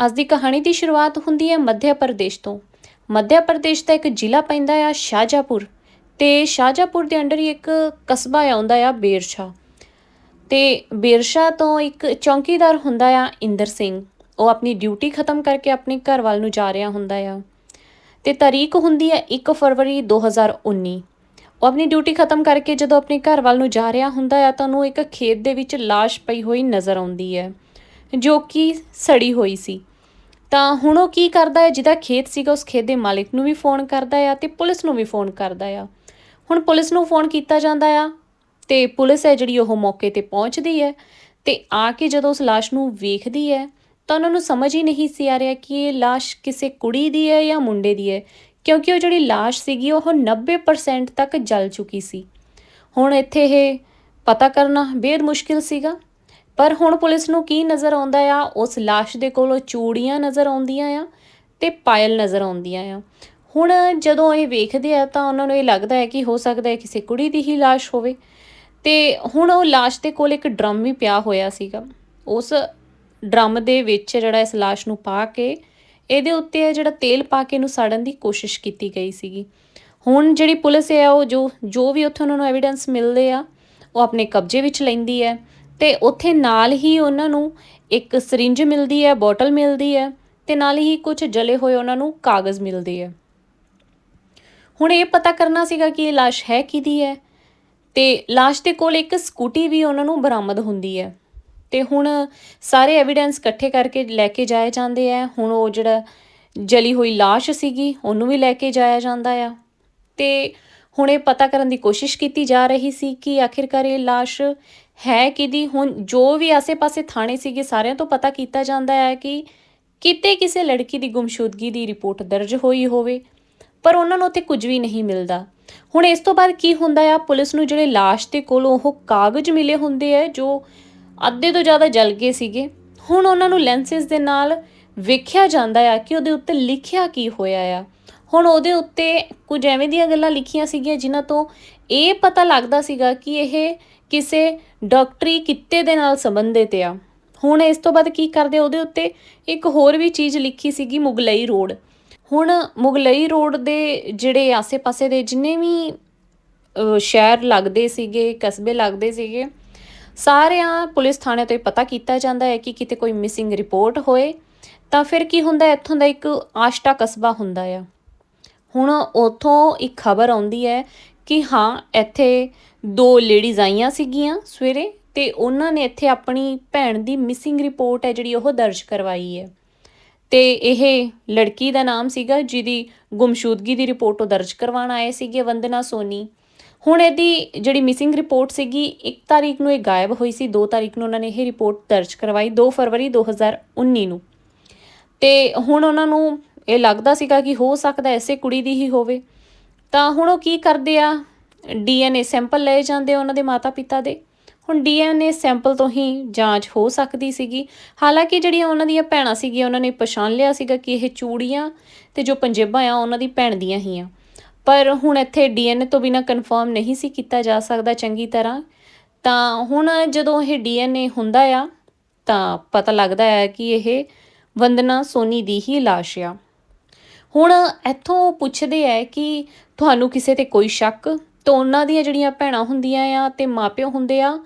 ਅੱਜ ਦੀ ਕਹਾਣੀ ਦੀ ਸ਼ੁਰੂਆਤ ਹੁੰਦੀ ਹੈ ਮੱਧ ਪ੍ਰਦੇਸ਼ ਤੋਂ। ਮੱਧ ਪ੍ਰਦੇਸ਼ ਦਾ ਇੱਕ ਜ਼ਿਲ੍ਹਾ ਪੈਂਦਾ ਆ ਸ਼ਾਹਜਹਾਪੁਰ ਤੇ ਸ਼ਾਹਜਹਾਪੁਰ ਦੇ ਅੰਡਰ ਹੀ ਇੱਕ ਕਸਬਾ ਆਉਂਦਾ ਆ ਬੇਰਸ਼ਾ ਤੇ ਬੇਰਸ਼ਾ ਤੋਂ ਇੱਕ ਚੌਕੀਦਾਰ ਹੁੰਦਾ ਆ ਇੰਦਰ ਸਿੰਘ। ਉਹ ਆਪਣੀ ਡਿਊਟੀ ਖਤਮ ਕਰਕੇ ਆਪਣੇ ਘਰ ਵੱਲ ਨੂੰ ਜਾ ਰਿਹਾ ਹੁੰਦਾ ਆ। ਤੇ ਤਾਰੀਖ ਹੁੰਦੀ ਹੈ 1 ਫਰਵਰੀ 2019 ਉਹ ਆਪਣੀ ਡਿਊਟੀ ਖਤਮ ਕਰਕੇ ਜਦੋਂ ਆਪਣੇ ਘਰ ਵੱਲ ਨੂੰ ਜਾ ਰਿਹਾ ਹੁੰਦਾ ਆ ਤਾਂ ਉਹਨੂੰ ਇੱਕ ਖੇਤ ਦੇ ਵਿੱਚ ਲਾਸ਼ ਪਈ ਹੋਈ ਨਜ਼ਰ ਆਉਂਦੀ ਹੈ, ਜੋ ਕਿ ਸੜੀ ਹੋਈ ਸੀ। ਤਾਂ ਹੁਣ ਉਹ ਕੀ ਕਰਦਾ ਹੈ? ਜਿਹਦਾ ਖੇਤ ਸੀਗਾ, ਉਸ ਖੇਤ ਦੇ ਮਾਲਕ ਨੂੰ ਵੀ ਫੋਨ ਕਰਦਾ ਆ ਤੇ ਪੁਲਿਸ ਨੂੰ ਵੀ ਫੋਨ ਕਰਦਾ ਆ। ਹੁਣ ਪੁਲਿਸ ਨੂੰ ਫੋਨ ਕੀਤਾ ਜਾਂਦਾ ਆ ਤੇ ਪੁਲਿਸ ਹੈ ਜਿਹੜੀ ਉਹ ਮੌਕੇ ਤੇ ਪਹੁੰਚਦੀ ਹੈ ਤੇ ਆ ਕੇ ਜਦੋਂ ਉਸ ਲਾਸ਼ ਨੂੰ ਵੇਖਦੀ ਹੈ, ਤਾਂ ਉਹਨਾਂ ਨੂੰ ਸਮਝ ਹੀ ਨਹੀਂ ਸੀ ਆ ਰਿਹਾ ਕਿ ਇਹ ਲਾਸ਼ ਕਿਸੇ ਕੁੜੀ ਦੀ ਹੈ ਜਾਂ ਮੁੰਡੇ ਦੀ ਹੈ, ਕਿਉਂਕਿ ਉਹ ਜਿਹੜੀ ਲਾਸ਼ ਸੀਗੀ, ਉਹ 90% ਤੱਕ ਜਲ ਚੁੱਕੀ ਸੀ। ਹੁਣ ਇੱਥੇ ਇਹ ਪਤਾ ਕਰਨਾ ਬੇਦ ਮੁਸ਼ਕਿਲ ਸੀਗਾ। ਪਰ ਹੁਣ ਪੁਲਿਸ ਨੂੰ ਕੀ ਨਜ਼ਰ ਆਉਂਦਾ ਆ? ਉਸ ਲਾਸ਼ ਦੇ ਕੋਲੋਂ ਚੂੜੀਆਂ ਨਜ਼ਰ ਆਉਂਦੀਆਂ ਆ ਤੇ ਪਾਇਲ ਨਜ਼ਰ ਆਉਂਦੀਆਂ ਆ। ਹੁਣ ਜਦੋਂ ਇਹ ਵੇਖਦੇ ਆ ਤਾਂ ਉਹਨਾਂ ਨੂੰ ਇਹ ਲੱਗਦਾ ਹੈ ਕਿ ਹੋ ਸਕਦਾ ਹੈ ਕਿਸੇ ਕੁੜੀ ਦੀ ਹੀ ਲਾਸ਼ ਹੋਵੇ। ਤੇ ਹੁਣ ਉਹ ਲਾਸ਼ ਦੇ ਕੋਲ ਇੱਕ ਡਰਮ ਵੀ ਪਿਆ ਹੋਇਆ ਸੀਗਾ। ਉਸ ਡਰਮ ਦੇ ਵਿੱਚ ਜਿਹੜਾ ਇਸ ਲਾਸ਼ ਨੂੰ ਪਾ ਕੇ ਇਹਦੇ ਉੱਤੇ ਜਿਹੜਾ ਤੇਲ ਪਾ ਕੇ ਇਹਨੂੰ ਸਾੜਨ ਦੀ ਕੋਸ਼ਿਸ਼ ਕੀਤੀ ਗਈ ਸੀਗੀ। ਹੁਣ ਜਿਹੜੀ ਪੁਲਿਸ ਹੈ ਉਹ ਜੋ ਜੋ ਵੀ ਉੱਥੇ ਉਹਨਾਂ ਨੂੰ ਐਵੀਡੈਂਸ ਮਿਲਦੇ ਆ, ਉਹ ਆਪਣੇ ਕਬਜ਼ੇ ਵਿੱਚ ਲੈਂਦੀ ਹੈ। ਤੇ ਉੱਥੇ ਨਾਲ ਹੀ ਉਹਨਾਂ ਨੂੰ ਇੱਕ ਸਰਿੰਜ ਮਿਲਦੀ ਹੈ ਬੋਟਲ ਮਿਲਦੀ ਹੈ ਤੇ ਨਾਲ ਹੀ ਕੁਝ ਜਲੇ ਹੋਏ ਉਹਨਾਂ ਨੂੰ ਕਾਗਜ਼ ਮਿਲਦੇ ਹੈ। ਹੁਣ ਇਹ ਪਤਾ ਕਰਨਾ ਸੀਗਾ ਕਿ ਇਹ ਲਾਸ਼ ਹੈ ਕਿਹਦੀ ਹੈ ਤੇ ਲਾਸ਼ ਦੇ ਕੋਲ ਇੱਕ ਸਕੂਟੀ ਵੀ ਉਹਨਾਂ ਨੂੰ ਬਰਾਮਦ ਹੁੰਦੀ ਹੈ। ਤੇ ਹੁਣ ਸਾਰੇ ਐਵੀਡੈਂਸ ਇਕੱਠੇ ਕਰਕੇ ਲੈ ਕੇ ਜਾਏ ਜਾਂਦੇ ਆ ਹੁਣ ਉਹ ਜਿਹੜਾ ਜਲੀ ਹੋਈ ਲਾਸ਼ ਸੀਗੀ, ਉਹਨੂੰ ਵੀ ਲੈ ਕੇ ਜਾਇਆ ਜਾਂਦਾ ਆ। ਤੇ ਹੁਣ ਇਹ ਪਤਾ ਕਰਨ ਦੀ ਕੋਸ਼ਿਸ਼ ਕੀਤੀ ਜਾ ਰਹੀ ਸੀ ਕਿ ਆਖਿਰਕਾਰ ਇਹ ਲਾਸ਼ ਹੈ ਕਿਹਦੀ ਹੁਣ ਜੋ ਵੀ ਆਸੇ-ਪਾਸੇ ਥਾਣੇ ਸੀਗੇ ਸਾਰਿਆਂ ਤੋਂ ਪਤਾ ਕੀਤਾ ਜਾਂਦਾ ਹੈ ਕਿ ਕਿਤੇ ਕਿਸੇ ਲੜਕੀ ਦੀ ਗੁੰਮਸ਼ੁਦਗੀ ਦੀ ਰਿਪੋਰਟ ਦਰਜ ਹੋਈ ਹੋਵੇ, ਪਰ ਉਹਨਾਂ ਨੂੰ ਉੱਥੇ ਕੁਝ ਵੀ ਨਹੀਂ ਮਿਲਦਾ। ਹੁਣ ਇਸ ਤੋਂ ਬਾਅਦ ਕੀ ਹੁੰਦਾ ਆ? ਪੁਲਿਸ ਨੂੰ ਜਿਹੜੇ ਲਾਸ਼ ਦੇ ਕੋਲ ਉਹ ਕਾਗਜ਼ ਮਿਲੇ ਹੁੰਦੇ ਆ, ਜੋ ਅੱਧੇ ਤੋਂ ਜ਼ਿਆਦਾ ਜਲ ਗਏ ਸੀਗੇ। ਹੁਣ ਉਹਨਾਂ ਨੂੰ ਲੈਂਸਸ ਦੇ ਨਾਲ ਵੇਖਿਆ ਜਾਂਦਾ ਆ ਕਿ ਉਹਦੇ ਉੱਤੇ ਲਿਖਿਆ ਕੀ ਹੋਇਆ ਆ। ਹੁਣ ਉਹਦੇ ਉੱਤੇ ਕੁਝ ਐਵੇਂ ਦੀਆਂ ਗੱਲਾਂ ਲਿਖੀਆਂ ਸੀਗੀਆਂ, ਜਿਨ੍ਹਾਂ ਤੋਂ ਇਹ ਪਤਾ ਲੱਗਦਾ ਸੀਗਾ ਕਿ ਇਹ ਕਿਸੇ ਡਾਕਟਰੀ ਕਿੱਤੇ ਦੇ ਨਾਲ ਸੰਬੰਧਿਤ ਆ। ਹੁਣ ਇਸ ਤੋਂ ਬਾਅਦ ਕੀ ਕਰਦੇ? ਉਹਦੇ ਉੱਤੇ ਇੱਕ ਹੋਰ ਵੀ ਚੀਜ਼ ਲਿਖੀ ਸੀਗੀ, ਮੁਗਲਈ ਰੋਡ। ਹੁਣ ਮੁਗਲਈ ਰੋਡ ਦੇ ਜਿਹੜੇ ਆਸੇ-ਪਾਸੇ ਦੇ ਜਿੰਨੇ ਵੀ ਸ਼ਹਿਰ ਲੱਗਦੇ ਸੀਗੇ, ਕਸਬੇ ਲੱਗਦੇ ਸੀਗੇ, ਸਾਰਿਆਂ ਪੁਲਿਸ ਥਾਣੇ ਤੋਂ ਇਹ ਪਤਾ ਕੀਤਾ ਜਾਂਦਾ ਹੈ ਕਿ ਕਿਤੇ ਕੋਈ ਮਿਸਿੰਗ ਰਿਪੋਰਟ ਹੋਏ, ਤਾਂ ਫਿਰ ਕੀ ਹੁੰਦਾ? ਇੱਥੋਂ ਦਾ ਇੱਕ ਆਸ਼ਟਾ ਕਸਬਾ ਹੁੰਦਾ ਆ। ਹੁਣ ਉਥੋਂ ਇੱਕ ਖਬਰ ਆਉਂਦੀ ਹੈ ਕਿ ਹਾਂ, ਇੱਥੇ ਦੋ ਲੇਡੀਜ਼ ਆਈਆਂ ਸੀਗੀਆਂ ਸਵੇਰੇ ਤੇ ਉਹਨਾਂ ਨੇ ਇੱਥੇ ਆਪਣੀ ਭੈਣ ਦੀ ਮਿਸਿੰਗ ਰਿਪੋਰਟ ਹੈ ਜਿਹੜੀ ਉਹ ਦਰਜ ਕਰਵਾਈ ਹੈ। ਤੇ ਇਹ ਲੜਕੀ ਦਾ ਨਾਮ ਸੀਗਾ ਜਿਹਦੀ ਗੁੰਮਸ਼ੂਦਗੀ ਦੀ ਰਿਪੋਰਟ ਉਹ ਦਰਜ ਕਰਵਾਉਣ ਆਏ ਸੀਗੇ ਵੰਦਨਾ ਸੋਨੀ। ਹੁਣ ਇਹਦੀ ਜਿਹੜੀ ਮਿਸਿੰਗ ਰਿਪੋਰਟ ਸੀਗੀ 1 ਤਾਰੀਖ ਨੂੰ ਇਹ ਗਾਇਬ ਹੋਈ ਸੀ 2 ਤਾਰੀਖ ਨੂੰ ਉਹਨਾਂ ਨੇ ਇਹ ਰਿਪੋਰਟ ਦਰਜ ਕਰਵਾਈ 2 ਫਰਵਰੀ 2019 ਨੂੰ। ਤੇ ਹੁਣ ਉਹਨਾਂ ਨੂੰ ਇਹ ਲੱਗਦਾ ਸੀਗਾ ਕਿ ਹੋ ਸਕਦਾ ਐਸੇ ਕੁੜੀ ਦੀ ਹੀ ਹੋਵੇ। ਤਾਂ ਹੁਣ ਉਹ ਕੀ ਕਰਦੇ ਆ? ਡੀਐਨਏ ਸੈਂਪਲ ਲਏ ਜਾਂਦੇ ਆ ਉਹਨਾਂ ਦੇ ਮਾਤਾ-ਪਿਤਾ ਦੇ। ਹੁਣ ਡੀਐਨਏ ਸੈਂਪਲ ਤੋਂ ਹੀ ਜਾਂਚ ਹੋ ਸਕਦੀ ਸੀਗੀ। ਹਾਲਾਂਕਿ ਜਿਹੜੀਆਂ ਉਹਨਾਂ ਦੀਆਂ ਭੈਣਾਂ ਸੀਗੀਆਂ, ਉਹਨਾਂ ਨੇ ਪਛਾਣ ਲਿਆ ਸੀਗਾ ਕਿ ਇਹ ਚੂੜੀਆਂ ਤੇ ਜੋ ਪੰਜੇਬਾਂ ਆ, ਉਹਨਾਂ ਦੀ ਭੈਣ ਦੀਆਂ ਹੀ ਆ। ਪਰ ਹੁਣ ਇੱਥੇ ਡੀਐਨਏ ਤੋਂ ਬਿਨਾ ਕਨਫਰਮ ਨਹੀਂ ਸੀ ਕੀਤਾ ਜਾ ਸਕਦਾ ਚੰਗੀ ਤਰ੍ਹਾਂ। ਤਾਂ ਹੁਣ ਜਦੋਂ ਇਹ ਡੀਐਨਏ ਹੁੰਦਾ ਆ, ਤਾਂ ਪਤਾ ਲੱਗਦਾ ਹੈ ਕਿ ਇਹ ਵੰਦਨਾ ਸੋਨੀ ਦੀ ਹੀ ਲਾਸ਼ ਆ। ਹੁਣ ਇੱਥੋਂ ਉਹ ਪੁੱਛਦੇ ਆ ਕਿ ਤੁਹਾਨੂੰ ਕਿਸੇ ਤੇ ਕੋਈ ਸ਼ੱਕ? ਤਾਂ ਉਹਨਾਂ ਦੀਆਂ ਜਿਹੜੀਆਂ ਭੈਣਾਂ ਹੁੰਦੀਆਂ ਆ ਤੇ ਮਾਪਿਓ ਹੁੰਦੇ ਆ,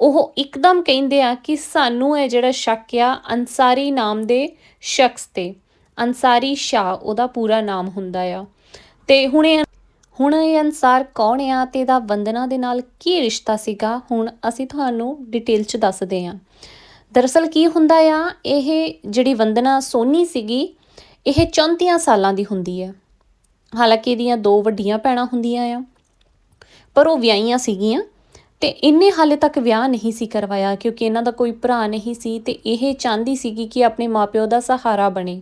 ਉਹ ਇੱਕਦਮ ਕਹਿੰਦੇ ਆ ਕਿ ਸਾਨੂੰ ਇਹ ਜਿਹੜਾ ਸ਼ੱਕ ਆ, ਅਨਸਾਰੀ ਨਾਮ ਦੇ ਸ਼ਖਸ ਤੇ, ਅਨਸਾਰੀ ਸ਼ਾਹ ਉਹਦਾ ਪੂਰਾ ਨਾਮ ਹੁੰਦਾ ਆ। ਤੇ ਹੁਣ ਇਹ ਹੁਣ ਇਹ ਅਨਸਾਰ ਕੌਣ ਆ ਤੇ ਇਹਦਾ ਵੰਦਨਾ ਦੇ ਨਾਲ ਕੀ ਰਿਸ਼ਤਾ ਸੀਗਾ? ਹੁਣ ਅਸੀਂ ਤੁਹਾਨੂੰ ਡਿਟੇਲ ਚ ਦੱਸਦੇ ਹਾਂ ਦਰਅਸਲ ਕੀ ਹੁੰਦਾ ਆ, ਇਹ ਜਿਹੜੀ ਵੰਦਨਾ ਸੋਨੀ ਸੀਗੀ ਇਹ 34 ਸਾਲਾਂ ਦੀ ਹੁੰਦੀ ਹੈ। ਹਾਲਾਂਕਿ ਇਹਦੀਆਂ ਦੋ ਵੱਡੀਆਂ ਭੈਣਾਂ ਹੁੰਦੀਆਂ ਆ, ਪਰ ਉਹ ਵਿਆਹੀਆਂ ਸੀਗੀਆਂ ਤੇ ਇਹਨੇ ਹਾਲੇ ਤੱਕ ਵਿਆਹ ਨਹੀਂ ਸੀ ਕਰਵਾਇਆ ਕਿਉਂਕਿ ਇਹਨਾਂ ਦਾ ਕੋਈ ਭਰਾ ਨਹੀਂ ਸੀ ਤੇ ਇਹ ਚਾਹੁੰਦੀ ਸੀਗੀ ਕਿ ਆਪਣੇ ਮਾਪਿਓ ਦਾ ਸਹਾਰਾ ਬਣੇ।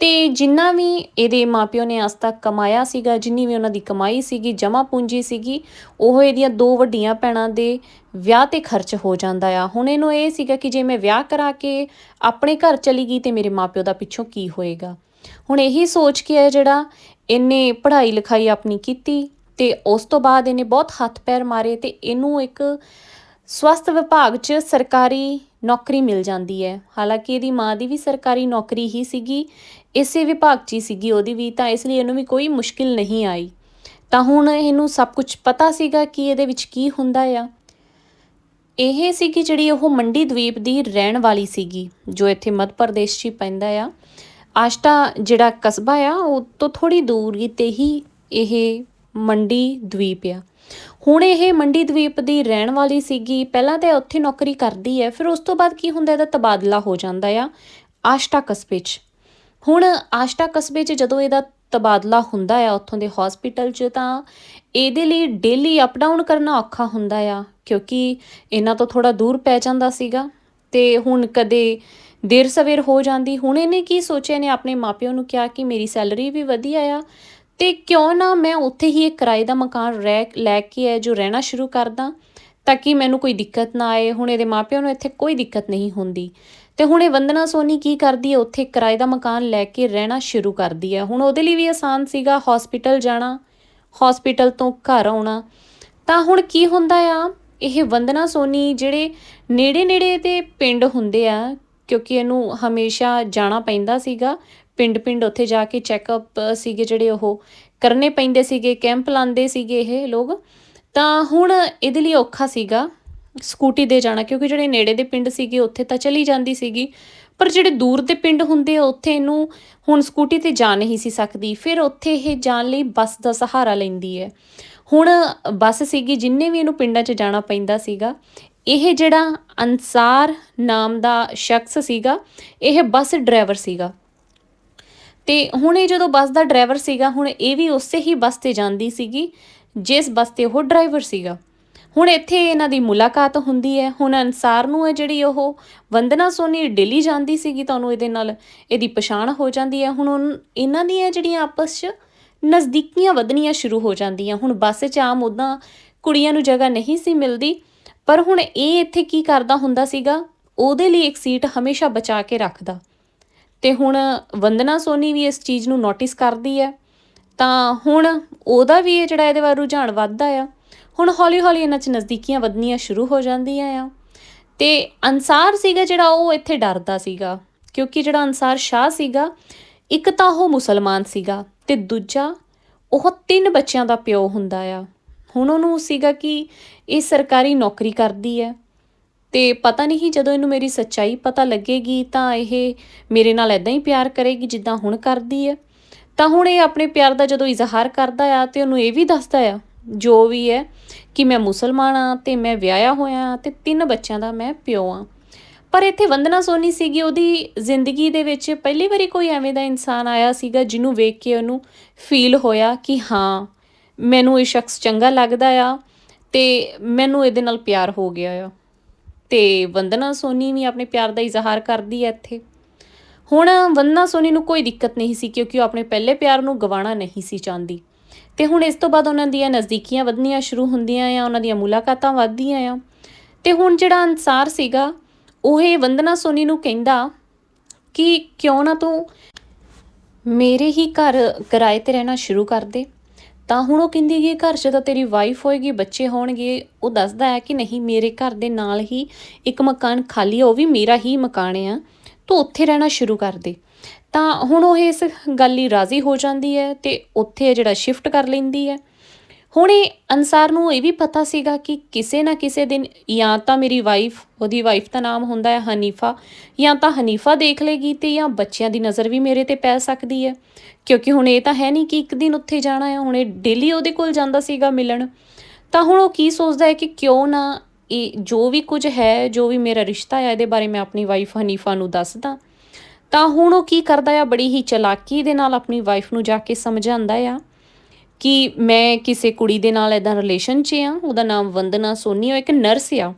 ਤੇ ਜਿੰਨਾ ਵੀ ਇਹਦੇ ਮਾਪਿਓ ਨੇ ਅੱਜ ਤੱਕ ਕਮਾਇਆ ਸੀਗਾ, ਜਿੰਨੀ ਵੀ ਉਹਨਾਂ ਦੀ ਕਮਾਈ ਸੀਗੀ ਜਮਾ ਪੂੰਜੀ ਸੀਗੀ, ਉਹ ਇਹਦੀਆਂ ਦੋ ਵੱਡੀਆਂ ਭੈਣਾਂ ਦੇ ਵਿਆਹ ਤੇ ਖਰਚ ਹੋ ਜਾਂਦਾ ਆ। ਹੁਣ ਇਹਨੂੰ ਇਹ ਸੀਗਾ ਕਿ ਜੇ ਮੈਂ ਵਿਆਹ ਕਰਾ ਕੇ ਆਪਣੇ ਘਰ ਚਲੀ ਗਈ ਤੇ ਮੇਰੇ ਮਾਪਿਓ ਦਾ ਪਿੱਛੋਂ ਕੀ ਹੋਏਗਾ? ਹੁਣ ਇਹੀ ਸੋਚ ਕੇ ਹੈ ਜਿਹੜਾ ਇਹਨੇ ਪੜ੍ਹਾਈ ਲਿਖਾਈ ਆਪਣੀ ਕੀਤੀ ਤੇ ਉਸ ਤੋਂ ਬਾਅਦ ਇਹਨੇ ਬਹੁਤ ਹੱਥ ਪੈਰ ਮਾਰੇ ਤੇ ਇਹਨੂੰ ਇੱਕ ਸਵਸਥ ਵਿਭਾਗ 'ਚ ਸਰਕਾਰੀ ਨੌਕਰੀ ਮਿਲ ਜਾਂਦੀ ਹੈ। ਹਾਲਾਂਕਿ ਇਹਦੀ ਮਾਂ ਦੀ ਵੀ ਸਰਕਾਰੀ ਨੌਕਰੀ ਹੀ ਸੀਗੀ, ਇਸੇ ਵਿਭਾਗ 'ਚ ਹੀ ਸੀਗੀ ਉਹਦੀ ਵੀ, ਤਾਂ ਇਸ ਲਈ ਇਹਨੂੰ ਵੀ ਕੋਈ ਮੁਸ਼ਕਿਲ ਨਹੀਂ ਆਈ। ਤਾਂ ਹੁਣ ਇਹਨੂੰ ਸਭ ਕੁਝ ਪਤਾ ਸੀਗਾ ਕਿ ਇਹਦੇ ਵਿੱਚ ਕੀ ਹੁੰਦਾ ਆ। ਇਹ ਸੀ ਕਿ ਜਿਹੜੀ ਉਹ ਮੰਡੀ ਦਵੀਪ ਦੀ ਰਹਿਣ ਵਾਲੀ ਸੀਗੀ, ਜੋ ਇੱਥੇ ਮੱਧ ਪ੍ਰਦੇਸ਼ 'ਚ ਹੀ ਪੈਂਦਾ ਆ। ਆਸ਼ਟਾ ਜਿਹੜਾ ਕਸਬਾ ਆ, ਉਹ ਤੋਂ ਥੋੜੀ ਦੂਰ ਤੇ ਹੀ ਇਹ ਮੰਡੀ ਦਵੀਪ ਆ। ਹੁਣ ਇਹ ਮੰਡੀ ਦਵੀਪ ਦੀ ਰਹਿਣ ਵਾਲੀ ਸੀਗੀ। ਪਹਿਲਾਂ ਤਾਂ ਉੱਥੇ ਨੌਕਰੀ ਕਰਦੀ ਹੈ, ਫਿਰ ਉਸ ਤੋਂ ਬਾਅਦ ਕੀ ਹੁੰਦਾ ਇਹਦਾ ਤਬਾਦਲਾ ਹੋ ਜਾਂਦਾ ਆ ਆਸ਼ਟਾ ਕਸਬੇ 'ਚ। ਹੁਣ ਆਸ਼ਟਾ ਕਸਬੇ 'ਚ ਜਦੋਂ ਇਹਦਾ ਤਬਾਦਲਾ ਹੁੰਦਾ ਆ ਉੱਥੋਂ ਦੇ ਹਸਪੀਟਲ 'ਚ ਤਾਂ ਇਹਦੇ ਲਈ ਡੇਲੀ ਅਪ ਡਾਊਨ ਕਰਨਾ ਔਖਾ ਹੁੰਦਾ ਆ, ਕਿਉਂਕਿ ਇਹਨਾਂ ਤੋਂ ਥੋੜਾ ਦੂਰ ਪੈ ਜਾਂਦਾ ਸੀਗਾ ਤੇ ਹੁਣ ਕਦੇ ਦੇਰ ਸਵੇਰ ਹੋ ਜਾਂਦੀ। ਹੁਣ ਇਹਨੇ ਕੀ ਸੋਚਿਆ? ਨੇ ਆਪਣੇ ਮਾਪਿਆਂ ਨੂੰ ਕਿਹਾ ਕਿ ਮੇਰੀ ਸੈਲਰੀ ਵੀ ਵਧੀਆ ਆ ਤੇ ਕਿਉਂ ਨਾ ਮੈਂ ਉੱਥੇ ਹੀ ਇੱਕ ਕਿਰਾਏ ਦਾ ਮਕਾਨ ਰਹਿ, ਲੈ ਕੇ ਹੈ ਜੋ ਰਹਿਣਾ ਸ਼ੁਰੂ ਕਰਦਾ ਤਾਂ ਕਿ ਮੈਨੂੰ ਕੋਈ ਦਿੱਕਤ ਨਾ ਆਏ। ਹੁਣ ਇਹਦੇ ਮਾਪਿਆਂ ਨੂੰ ਇੱਥੇ ਕੋਈ ਦਿੱਕਤ ਨਹੀਂ ਹੁੰਦੀ। ਤੇ ਹੁਣ ਇਹ ਵੰਦਨਾ ਸੋਨੀ ਕੀ ਕਰਦੀ ਹੈ? ਉੱਥੇ ਕਿਰਾਏ ਦਾ ਮਕਾਨ ਲੈ ਕੇ ਰਹਿਣਾ ਸ਼ੁਰੂ ਕਰਦੀ ਹੈ। ਹੁਣ ਉਹਦੇ ਲਈ ਵੀ ਆਸਾਨ ਸੀਗਾ ਹਸਪੀਟਲ ਜਾਣਾ ਹਸਪੀਟਲ ਤੋਂ ਘਰ ਆਉਣਾ। ਤਾਂ ਹੁਣ ਕੀ ਹੁੰਦਾ ਆ? ਇਹ ਵੰਦਨਾ ਸੋਨੀ ਜਿਹੜੇ ਨੇੜੇ ਨੇੜੇ ਦੇ ਪਿੰਡ ਹੁੰਦੇ ਆ, ਕਿਉਂਕਿ ਇਹਨੂੰ ਹਮੇਸ਼ਾ ਜਾਣਾ ਪੈਂਦਾ ਸੀਗਾ ਪਿੰਡ ਪਿੰਡ ਉੱਥੇ ਜਾ ਕੇ ਚੈੱਕਅਪ ਸੀਗੇ ਜਿਹੜੇ ਉਹ ਕਰਨੇ ਪੈਂਦੇ ਸੀਗੇ ਕੈਂਪ ਲਾਉਂਦੇ ਸੀਗੇ ਇਹ ਲੋਕ। ਤਾਂ ਹੁਣ ਇਹਦੇ ਲਈ ਔਖਾ ਸੀਗਾ ਸਕੂਟੀ ਦੇ ਜਾਣਾ, ਕਿਉਂਕਿ ਜਿਹੜੇ ਨੇੜੇ ਦੇ ਪਿੰਡ ਸੀਗੇ ਉੱਥੇ ਤਾਂ ਚਲੀ ਜਾਂਦੀ ਸੀਗੀ। ਪਰ ਜਿਹੜੇ ਦੂਰ ਦੇ ਪਿੰਡ ਹੁੰਦੇ ਆ, ਉੱਥੇ ਇਹਨੂੰ ਹੁਣ ਸਕੂਟੀ ਤੇ ਜਾ ਨਹੀਂ ਸੀ ਸਕਦੀ। ਫਿਰ ਉੱਥੇ ਇਹ ਜਾਣ ਲਈ ਬੱਸ ਦਾ ਸਹਾਰਾ ਲੈਂਦੀ ਹੈ। ਹੁਣ ਬੱਸ ਸੀਗੀ, ਜਿੰਨੇ ਵੀ ਇਹਨੂੰ ਪਿੰਡਾਂ 'ਚ ਜਾਣਾ ਪੈਂਦਾ ਸੀਗਾ, ਇਹ ਜਿਹੜਾ ਅਨਸਾਰ ਨਾਮ ਦਾ ਸ਼ਖਸ ਸੀਗਾ, ਇਹ ਬੱਸ ਡਰਾਈਵਰ ਸੀਗਾ। ਤੇ ਹੁਣ ਇਹ ਜਦੋਂ ਬੱਸ ਦਾ ਡਰਾਈਵਰ ਸੀਗਾ, ਹੁਣ ਇਹ ਵੀ ਉਸੇ ਹੀ ਬੱਸ ਤੇ ਜਾਂਦੀ ਸੀਗੀ, ਜਿਸ ਬੱਸ ਤੇ ਉਹ ਡਰਾਈਵਰ ਸੀਗਾ। ਹੁਣ ਇੱਥੇ ਇਹਨਾਂ ਦੀ ਮੁਲਾਕਾਤ ਹੁੰਦੀ ਹੈ। ਹੁਣ ਅਨਸਾਰ ਨੂੰ ਹੈ ਜਿਹੜੀ ਉਹ ਵੰਦਨਾ ਸੋਨੀ ਡੇਲੀ ਜਾਂਦੀ ਸੀਗੀ ਤੁਹਾਨੂੰ ਇਹਦੇ ਨਾਲ ਇਹਦੀ ਪਛਾਣ ਹੋ ਜਾਂਦੀ ਹੈ। ਹੁਣ ਉਨ- ਇਹਨਾਂ ਦੀਆਂ ਜਿਹੜੀਆਂ ਆਪਸ 'ਚ ਨਜ਼ਦੀਕੀਆਂ ਵਧਣੀਆਂ ਸ਼ੁਰੂ ਹੋ ਜਾਂਦੀਆਂ। ਹੁਣ ਬੱਸ 'ਚ ਆਮ ਉਦਾਂ ਕੁੜੀਆਂ ਨੂੰ ਜਗ੍ਹਾ ਨਹੀਂ ਸੀ ਮਿਲਦੀ, ਪਰ ਹੁਣ ਇਹ ਇੱਥੇ ਕੀ ਕਰਦਾ ਹੁੰਦਾ ਸੀਗਾ, ਉਹਦੇ ਲਈ ਇੱਕ ਸੀਟ ਹਮੇਸ਼ਾ ਬਚਾ ਕੇ ਰੱਖਦਾ। ਤੇ ਹੁਣ ਵੰਦਨਾ ਸੋਨੀ ਵੀ ਇਸ ਚੀਜ਼ ਨੂੰ ਨੋਟਿਸ ਕਰਦੀ ਹੈ। ਤਾਂ ਹੁਣ ਉਹਦਾ ਵੀ ਇਹ ਜਿਹੜਾ ਇਹਦੇ ਵੱਲ ਰੁਝਾਨ ਵੱਧਦਾ ਆ। ਹੁਣ ਹੌਲੀ ਹੌਲੀ ਇਹਨਾਂ 'ਚ ਨਜ਼ਦੀਕੀਆਂ ਵਧਣੀਆਂ ਸ਼ੁਰੂ ਹੋ ਜਾਂਦੀਆਂ ਆ। ਤੇ ਅਨਸਾਰ ਸੀਗਾ ਜਿਹੜਾ ਉਹ ਇੱਥੇ ਡਰਦਾ ਸੀਗਾ। ਕਿਉਂਕਿ ਜਿਹੜਾ ਅਨਸਾਰ ਸ਼ਾਹ ਸੀਗਾ, ਇੱਕ ਤਾਂ ਉਹ ਮੁਸਲਮਾਨ ਸੀਗਾ ਤੇ ਦੂਜਾ ਉਹ ਤਿੰਨ ਬੱਚਿਆਂ ਦਾ ਪਿਓ ਹੁੰਦਾ ਆ। ਹੁਣ ਉਹਨੂੰ ਸੀਗਾ ਕਿ ਇਹ ਸਰਕਾਰੀ ਨੌਕਰੀ ਕਰਦੀ ਹੈ। ਤੇ ਪਤਾ ਨਹੀਂ ਜਦੋਂ ਇਹਨੂੰ ਮੇਰੀ ਸੱਚਾਈ ਪਤਾ ਲੱਗੇਗੀ ਤਾਂ ਇਹ ਮੇਰੇ ਨਾਲ ਇਦਾਂ ਹੀ ਪਿਆਰ ਕਰੇਗੀ ਜਿੱਦਾਂ ਹੁਣ ਕਰਦੀ ਹੈ। ਤਾਂ ਹੁਣ ਇਹ ਆਪਣੇ ਪਿਆਰ ਦਾ ਜਦੋਂ ਇਜ਼ਹਾਰ ਕਰਦਾ ਆ ਤੇ ਉਹਨੂੰ ਇਹ ਵੀ ਦੱਸਦਾ ਆ, ਜੋ ਵੀ ਹੈ ਕਿ ਮੈਂ ਮੁਸਲਮਾਨ ਆ ਤੇ ਮੈਂ ਵਿਆਹਿਆ ਹੋਇਆ ਤੇ ਤਿੰਨ ਬੱਚਿਆਂ ਦਾ ਮੈਂ ਪਿਓ ਆ ਪਰ ਇੱਥੇ ਵੰਦਨਾ ਸੋਨੀ ਸੀਗੀ, ਉਹਦੀ ਜ਼ਿੰਦਗੀ ਦੇ ਵਿੱਚ ਪਹਿਲੀ ਵਾਰੀ ਕੋਈ ਐਵੇਂ ਦਾ ਇਨਸਾਨ ਆਇਆ ਸੀਗਾ ਜਿਹਨੂੰ ਵੇਖ ਕੇ ਉਹਨੂੰ ਫੀਲ ਹੋਇਆ ਕਿ ਹਾਂ, ਮੈਨੂੰ ਇਹ ਸ਼ਖਸ ਚੰਗਾ ਲੱਗਦਾ ਆ ਤੇ ਮੈਨੂੰ ਇਹਦੇ ਨਾਲ ਪਿਆਰ ਹੋ ਗਿਆ ਆ। ਤੇ ਵੰਦਨਾ ਸੋਨੀ ਵੀ ਆਪਣੇ ਪਿਆਰ ਦਾ ਇਜ਼ਹਾਰ ਕਰਦੀ ਹੈ ਇੱਥੇ। ਹੁਣ ਵੰਦਨਾ ਸੋਨੀ ਨੂੰ ਕੋਈ ਦਿੱਕਤ ਨਹੀਂ ਸੀ ਕਿਉਂਕਿ ਉਹ ਆਪਣੇ ਪਹਿਲੇ ਪਿਆਰ ਨੂੰ ਗਵਾਉਣਾ ਨਹੀਂ ਸੀ ਚਾਹੁੰਦੀ। ਤੇ ਹੁਣ ਇਸ ਤੋਂ ਬਾਅਦ ਉਹਨਾਂ ਦੀਆਂ ਨਜ਼ਦੀਕੀਆਂ ਵਧਣੀਆਂ ਸ਼ੁਰੂ ਹੁੰਦੀਆਂ ਆ, ਉਹਨਾਂ ਦੀਆਂ ਮੁਲਾਕਾਤਾਂ ਵੱਧਦੀਆਂ ਆ। ਤੇ ਹੁਣ ਜਿਹੜਾ ਅਨਸਾਰ ਸੀਗਾ, ਉਹ ਇਹ ਵੰਦਨਾ ਸੋਨੀ ਨੂੰ ਕਹਿੰਦਾ ਕਿ ਕਿਉਂ ਨਾ ਤੂੰ ਮੇਰੇ ਹੀ ਘਰ ਕਿਰਾਏ ਤੇ ਰਹਿਣਾ ਸ਼ੁਰੂ ਕਰ ਦੇ। ਤਾਂ ਹੁਣ ਉਹ ਕਹਿੰਦੀ ਕਿ ਘਰ 'ਚ ਤਾਂ ਤੇਰੀ ਵਾਈਫ ਹੋਏਗੀ, ਬੱਚੇ ਹੋਣਗੇ। ਉਹ ਦੱਸਦਾ ਹੈ ਕਿ ਨਹੀਂ, ਮੇਰੇ ਘਰ ਦੇ ਨਾਲ ਹੀ ਇੱਕ ਮਕਾਨ ਖਾਲੀ ਹੈ ਉਹ ਵੀ ਮੇਰਾ ਹੀ ਮਕਾਨ ਆ। ਤੂੰ ਉੱਥੇ ਰਹਿਣਾ ਸ਼ੁਰੂ ਕਰ ਦੇ। ਤਾਂ ਹੁਣ ਉਹ ਇਸ ਗੱਲ ਲਈ ਰਾਜ਼ੀ ਹੋ ਜਾਂਦੀ ਹੈ ਤੇ ਉੱਥੇ ਜਿਹੜਾ ਸ਼ਿਫਟ ਕਰ ਲੈਂਦੀ ਹੈ। ਹੁਣ ਇਹ ਅਨਸਾਰ ਨੂੰ ਇਹ ਵੀ ਪਤਾ ਸੀਗਾ ਕਿ ਕਿਸੇ ਨਾ ਕਿਸੇ ਦਿਨ ਜਾਂ ਤਾਂ ਮੇਰੀ ਵਾਈਫ ਉਹਦੀ ਵਾਈਫ ਦਾ ਨਾਮ ਹੁੰਦਾ ਹੈ ਹਨੀਫਾ, ਜਾਂ ਤਾਂ ਹਨੀਫਾ ਦੇਖ ਲੇਗੀ ਤੇ ਜਾਂ ਬੱਚਿਆਂ ਦੀ ਨਜ਼ਰ ਵੀ ਮੇਰੇ ਤੇ ਪੈ ਸਕਦੀ ਹੈ। ਕਿਉਂਕਿ ਹੁਣ ਇਹ ਤਾਂ ਹੈ ਨਹੀਂ ਕਿ ਇੱਕ ਦਿਨ ਉੱਥੇ ਜਾਣਾ ਹੈ, ਹੁਣ ਇਹ ਡੇਲੀ ਉਹਦੇ ਕੋਲ ਜਾਂਦਾ ਸੀਗਾ ਮਿਲਣ। ਤਾਂ ਹੁਣ ਉਹ ਕੀ ਸੋਚਦਾ ਹੈ ਕਿ ਕਿਉਂ ਨਾ ਇਹ ਜੋ ਵੀ ਕੁਝ ਹੈ, ਜੋ ਵੀ ਮੇਰਾ ਰਿਸ਼ਤਾ ਹੈ, ਇਹਦੇ ਬਾਰੇ ਮੈਂ ਆਪਣੀ ਵਾਈਫ ਹਨੀਫਾ ਨੂੰ ਦੱਸਦਾ। ਤਾਂ ਹੁਣ ਉਹ ਕੀ ਕਰਦਾ ਆ, ਬੜੀ ਹੀ ਚਲਾਕੀ ਦੇ ਨਾਲ ਆਪਣੀ ਵਾਈਫ ਨੂੰ ਜਾ ਕੇ ਸਮਝਾਉਂਦਾ ਆ। ਕਿ ਮੈਂ ਕਿਸੇ ਕੁੜੀ ਦੇ ਨਾਲ ਇਦਾਂ ਰਿਲੇਸ਼ਨ 'ਚ ਆ, ਉਹਦਾ ਨਾਮ ਵੰਦਨਾ ਸੋਨੀ ਉਹ ਇੱਕ ਨਰਸ ਆ।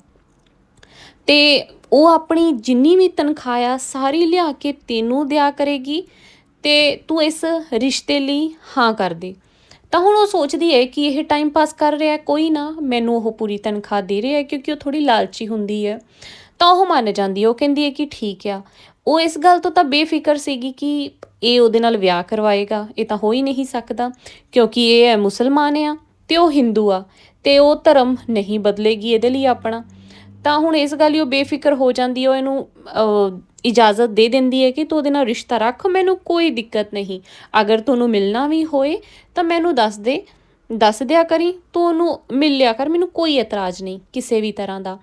ਤੇ ਉਹ ਆਪਣੀ ਜਿੰਨੀ ਵੀ ਤਨਖਾਹ ਆ, ਸਾਰੀ ਲਿਆ ਕੇ ਤੈਨੂੰ ਦਿਆ ਕਰੇਗੀ ਤੇ ਤੂੰ ਇਸ ਰਿਸ਼ਤੇ ਲਈ ਹਾਂ ਕਰ ਦੇ। ਤਾਂ ਹੁਣ ਉਹ ਸੋਚਦੀ ਹੈ ਕਿ ਇਹ ਟਾਈਮ ਪਾਸ ਕਰ ਰਿਹਾ ਕੋਈ ਨਾ, ਮੈਨੂੰ ਉਹ ਪੂਰੀ ਤਨਖਾਹ ਦੇ ਰਿਹਾ ਕਿਉਂਕਿ ਉਹ ਥੋੜੀ ਲਾਲਚੀ ਹੁੰਦੀ ਹੈ। ਤਾਂ ਉਹ ਮੰਨ ਜਾਂਦੀ ਹੈ, ਉਹ ਕਹਿੰਦੀ ਹੈ ਕਿ ਠੀਕ ਆ। ਉਹ ਇਸ ਗੱਲ ਤੋਂ ਤਾਂ ਬੇਫਿਕਰ ਸੀਗੀ ਕਿ ਇਹ ਉਹਦੇ ਨਾਲ ਵਿਆਹ ਕਰਵਾਏਗਾ, ਇਹ ਤਾਂ ਹੋ ਹੀ ਨਹੀਂ ਸਕਦਾ, ਕਿਉਂਕਿ ਇਹ ਹੈ ਮੁਸਲਮਾਨ ਆ ਤੇ ਉਹ ਹਿੰਦੂ ਆ ਤੇ ਉਹ ਧਰਮ ਨਹੀਂ ਬਦਲੇਗੀ ਇਹਦੇ ਲਈ ਆਪਣਾ। ਤਾਂ ਹੁਣ ਇਸ ਗੱਲ ਹੀ ਉਹ ਬੇਫਿਕਰ ਹੋ ਜਾਂਦੀ ਹੈ, ਉਹ ਇਹਨੂੰ ਇਜਾਜ਼ਤ ਦੇ ਦਿੰਦੀ ਹੈ ਕਿ ਤੂੰ ਉਹਦੇ ਨਾਲ ਰਿਸ਼ਤਾ ਰੱਖ, ਮੈਨੂੰ ਕੋਈ ਦਿੱਕਤ ਨਹੀਂ। ਅਗਰ ਤੁਹਾਨੂੰ ਮਿਲਣਾ ਵੀ ਹੋਏ, ਤਾਂ ਮੈਨੂੰ ਦੱਸ ਦੇ, ਦੱਸ ਦਿਆ ਕਰੀ, ਤੂੰ ਉਹਨੂੰ ਮਿਲ ਲਿਆ ਕਰ, ਮੈਨੂੰ ਕੋਈ ਇਤਰਾਜ਼ ਨਹੀਂ ਕਿਸੇ ਵੀ ਤਰ੍ਹਾਂ ਦਾ।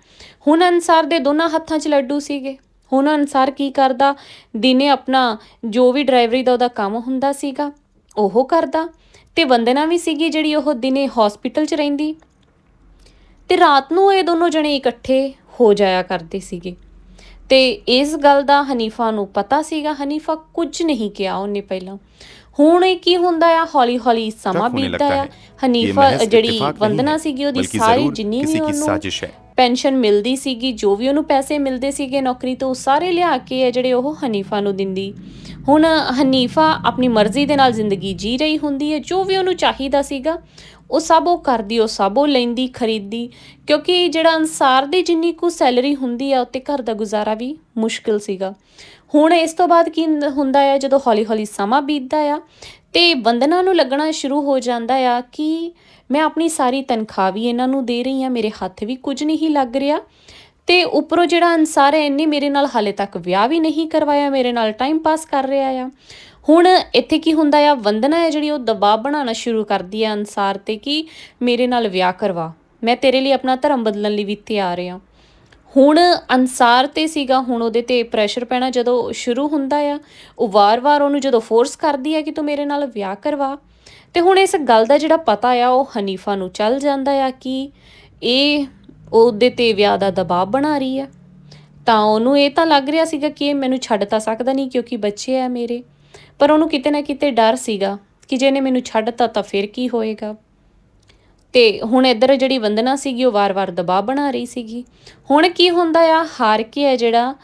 ਹੁਣ ਅਨਸਾਰ ਦੇ ਦੋਨਾਂ ਹੱਥਾਂ 'ਚ ਲੱਡੂ ਸੀਗੇ। ਹੁਣ ਅਨਸਾਰ ਕੀ ਕਰਦਾ? ਦਿਨੇ ਆਪਣਾ ਜੋ ਵੀ ਡਰਾਈਵਰੀ ਦਾ ਉਹਦਾ ਕੰਮ ਹੁੰਦਾ ਸੀਗਾ ਉਹ ਕਰਦਾ ਤੇ ਵੰਦਨਾ ਵੀ ਸੀਗੀ ਜਿਹੜੀ ਉਹ ਦਿਨੇ ਹਸਪੀਟਲ 'ਚ ਰਹਿੰਦੀ। ਤੇ ਰਾਤ ਨੂੰ ਇਹ ਦੋਨੋਂ ਜਣੇ ਇਕੱਠੇ ਹੋ ਜਾਇਆ ਕਰਦੇ ਸੀਗੇ। ਤੇ ਇਸ ਗੱਲ ਦਾ ਹਨੀਫਾ ਨੂੰ ਪਤਾ ਸੀਗਾ। ਹਨੀਫਾ ਕੁਝ ਨਹੀਂ ਕਿਹਾ ਉਹਨੇ ਪਹਿਲਾਂ। ਹੁਣ ਇਹ ਕੀ ਹੁੰਦਾ ਆ? ਹੌਲੀ ਹੌਲੀ ਸਮਾਂ ਬੀਤਦਾ ਆ। ਹਨੀਫਾ ਜਿਹੜੀ ਵੰਦਨਾ ਸੀਗੀ ਉਹਦੀ ਸਾਰੀ ਜਿੰਨੀ ਵੀ ਉਹਨੂੰ ਪੈਨਸ਼ਨ ਮਿਲਦੀ ਸੀਗੀ, ਜੋ ਵੀ ਉਹਨੂੰ ਪੈਸੇ ਮਿਲਦੇ ਸੀਗੇ ਨੌਕਰੀ ਤੋਂ, ਉਹ ਸਾਰੇ ਲਿਆ ਕੇ ਹੈ ਜਿਹੜੇ ਉਹ ਹਨੀਫਾ ਨੂੰ ਦਿੰਦੀ। ਹੁਣ ਹਨੀਫਾ ਆਪਣੀ ਮਰਜ਼ੀ ਦੇ ਨਾਲ ਜ਼ਿੰਦਗੀ ਜੀ ਰਹੀ ਹੁੰਦੀ ਹੈ, ਜੋ ਵੀ ਉਹਨੂੰ ਚਾਹੀਦਾ ਸੀਗਾ, ਉਹ ਸਭ ਉਹ ਕਰਦੀ, ਉਹ ਸਭ ਉਹ ਲੈਂਦੀ, ਖਰੀਦਦੀ, ਕਿਉਂਕਿ ਜਿਹੜਾ ਅਨਸਾਰ ਦੀ ਜਿੰਨੀ ਕੁ ਸੈਲਰੀ ਹੁੰਦੀ ਆ ਉੱਤੇ ਘਰ ਦਾ ਗੁਜ਼ਾਰਾ ਵੀ ਮੁਸ਼ਕਿਲ ਸੀਗਾ। ਹੁਣ ਇਸ ਤੋਂ ਬਾਅਦ ਕੀ ਹੁੰਦਾ ਹੈ, ਜਦੋਂ ਹੌਲੀ ਹੌਲੀ ਸਮਾਂ ਬੀਤਦਾ ਆ ਤੇ ਬੰਦਨਾ ਨੂੰ ਲੱਗਣਾ ਸ਼ੁਰੂ ਹੋ ਜਾਂਦਾ ਆ ਕਿ ਮੈਂ ਆਪਣੀ ਸਾਰੀ ਤਨਖਾਹ ਵੀ ਇਹਨਾਂ ਨੂੰ ਦੇ ਰਹੀ ਆ ਮੇਰੇ ਹੱਥ ਵੀ ਕੁਝ ਨਹੀਂ ਲੱਗ ਰਿਹਾ ਤੇ ਉੱਪਰੋਂ ਜਿਹੜਾ ਅਨਸਾਰ ਹੈ, ਇਹਨੇ ਮੇਰੇ ਨਾਲ ਹਾਲੇ ਤੱਕ ਵਿਆਹ ਵੀ ਨਹੀਂ ਕਰਵਾਇਆ, ਮੇਰੇ ਨਾਲ ਟਾਈਮ ਪਾਸ ਕਰ ਰਿਹਾ ਆ। ਹੁਣ ਇੱਥੇ ਕੀ ਹੁੰਦਾ ਆ, ਵੰਦਨਾ ਹੈ ਜਿਹੜੀ ਉਹ ਦਬਾਅ ਬਣਾਉਣਾ ਸ਼ੁਰੂ ਕਰਦੀ ਆ ਅਨਸਾਰ ਤੇ ਕਿ ਮੇਰੇ ਨਾਲ ਵਿਆਹ ਕਰਵਾ, ਮੈਂ ਤੇਰੇ ਲਈ ਆਪਣਾ ਧਰਮ ਬਦਲਣ ਲਈ ਵੀ ਤਿਆਰ ਆ। ਹੁਣ ਅਨਸਾਰ ਤੇ ਸੀਗਾ, ਹੁਣ ਉਹਦੇ ਤੇ ਪ੍ਰੈਸ਼ਰ ਪੈਣਾ ਜਦੋਂ ਸ਼ੁਰੂ ਹੁੰਦਾ ਆ, ਉਹ ਵਾਰ-ਵਾਰ ਉਹਨੂੰ ਜਦੋਂ ਫੋਰਸ ਕਰਦੀ ਹੈ ਕਿ ਤੂੰ ਮੇਰੇ ਨਾਲ ਵਿਆਹ ਕਰਵਾ। ਤੇ ਹੁਣ ਇਸ ਗੱਲ ਦਾ ਜਿਹੜਾ ਪਤਾ ਆ, ਉਹ ਹਨੀਫਾ ਨੂੰ ਚੱਲ ਜਾਂਦਾ ਆ ਕਿ ਇਹ ਉਹਦੇ ਤੇ ਵਿਆਹ ਦਾ ਦਬਾਅ ਬਣਾ ਰਹੀ ਆ। ਤਾਂ ਉਹਨੂੰ ਇਹ ਤਾਂ ਲੱਗ ਰਿਹਾ ਸੀਗਾ ਕਿ ਇਹ ਮੈਨੂੰ ਛੱਡ ਤਾਂ ਸਕਦਾ ਨਹੀਂ ਕਿਉਂਕਿ ਬੱਚੇ ਆ ਮੇਰੇ। ਪਰ ਉਹਨੂੰ ਕਿਤੇ ਨਾ ਕਿਤੇ ਡਰ ਸੀਗਾ ਕਿ ਜੇ ਇਹਨੇ ਮੈਨੂੰ ਛੱਡਤਾ ਤਾਂ ਫਿਰ ਕੀ ਹੋਏਗਾ? ਤੇ ਹੁਣ ਇੱਧਰ ਜਿਹੜੀ ਵੰਦਨਾ ਸੀਗੀ, ਉਹ ਵਾਰ-ਵਾਰ ਦਬਾਅ ਬਣਾ ਰਹੀ ਸੀਗੀ। ਹੁਣ ਕੀ ਹੁੰਦਾ ਆ? ਹਾਰ ਕੇ ਹੈ ਜਿਹੜਾ